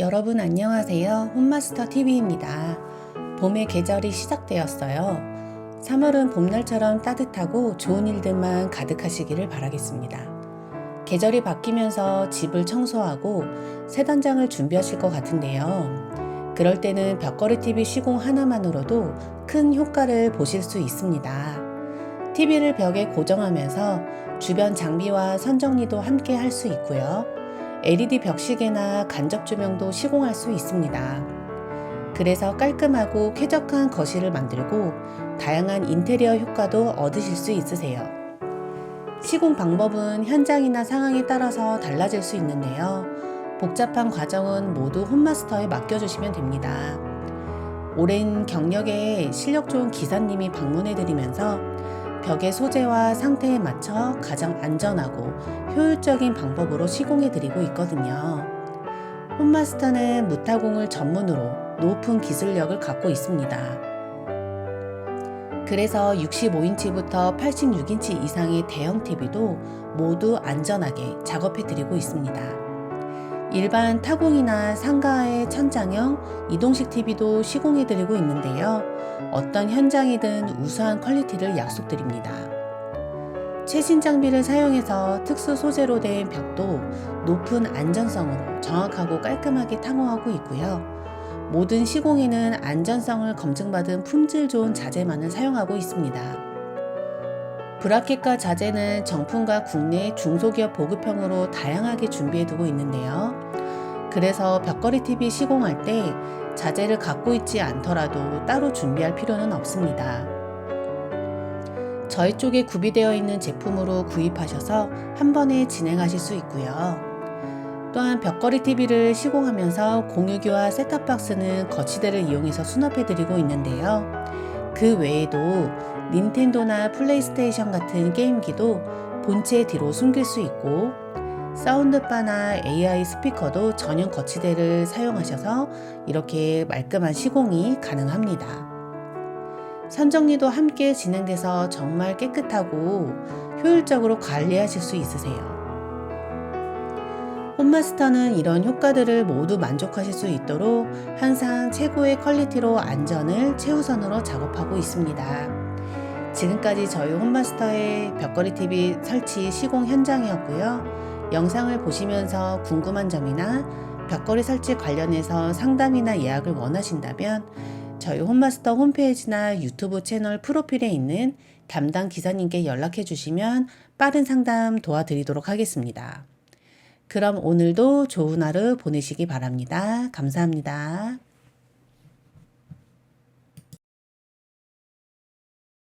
여러분 안녕하세요. 홈마스터 TV입니다. 봄의 계절이 시작되었어요. 3월은 봄날처럼 따뜻하고 좋은 일들만 가득하시기를 바라겠습니다. 계절이 바뀌면서 집을 청소하고 새 단장을 준비하실 것 같은데요. 그럴 때는 벽걸이 TV 시공 하나만으로도 큰 효과를 보실 수 있습니다. TV를 벽에 고정하면서 주변 장비와 선정리도 함께 할 수 있고요. LED 벽시계나 간접 조명도 시공할 수 있습니다. 그래서 깔끔하고 쾌적한 거실을 만들고 다양한 인테리어 효과도 얻으실 수 있으세요. 시공 방법은 현장이나 상황에 따라서 달라질 수 있는데요. 복잡한 과정은 모두 홈마스터에 맡겨주시면 됩니다. 오랜 경력의 실력 좋은 기사님이 방문해드리면서 벽의 소재와 상태에 맞춰 가장 안전하고 효율적인 방법으로 시공해 드리고 있거든요. 홈마스터는 무타공을 전문으로 높은 기술력을 갖고 있습니다. 그래서 65인치부터 86인치 이상의 대형 TV도 모두 안전하게 작업해 드리고 있습니다. 일반 타공이나 상가의 천장형 이동식 TV도 시공해드리고 있는데요. 어떤 현장이든 우수한 퀄리티를 약속드립니다. 최신 장비를 사용해서 특수 소재로 된 벽도 높은 안전성으로 정확하고 깔끔하게 탕호하고 있고요. 모든 시공에는 안전성을 검증받은 품질 좋은 자재만을 사용하고 있습니다. 브라켓과 자재는 정품과 국내 중소기업 보급형으로 다양하게 준비해두고 있는데요. 그래서 벽걸이 TV 시공할 때 자재를 갖고 있지 않더라도 따로 준비할 필요는 없습니다. 저희 쪽에 구비되어 있는 제품으로 구입하셔서 한 번에 진행하실 수 있고요. 또한 벽걸이 TV를 시공하면서 공유기와 셋탑박스는 거치대를 이용해서 수납해드리고 있는데요. 그 외에도 닌텐도나 플레이스테이션 같은 게임기도 본체 뒤로 숨길 수 있고 사운드바나 AI 스피커도 전용 거치대를 사용하셔서 이렇게 말끔한 시공이 가능합니다. 선정리도 함께 진행돼서 정말 깨끗하고 효율적으로 관리하실 수 있으세요. 홈마스터는 이런 효과들을 모두 만족하실 수 있도록 항상 최고의 퀄리티로 안전을 최우선으로 작업하고 있습니다. 지금까지 저희 홈마스터의 벽걸이 TV 설치 시공 현장이었고요. 영상을 보시면서 궁금한 점이나 벽걸이 설치 관련해서 상담이나 예약을 원하신다면 저희 홈마스터 홈페이지나 유튜브 채널 프로필에 있는 담당 기사님께 연락해 주시면 빠른 상담 도와드리도록 하겠습니다. 그럼 오늘도 좋은 하루 보내시기 바랍니다. 감사합니다.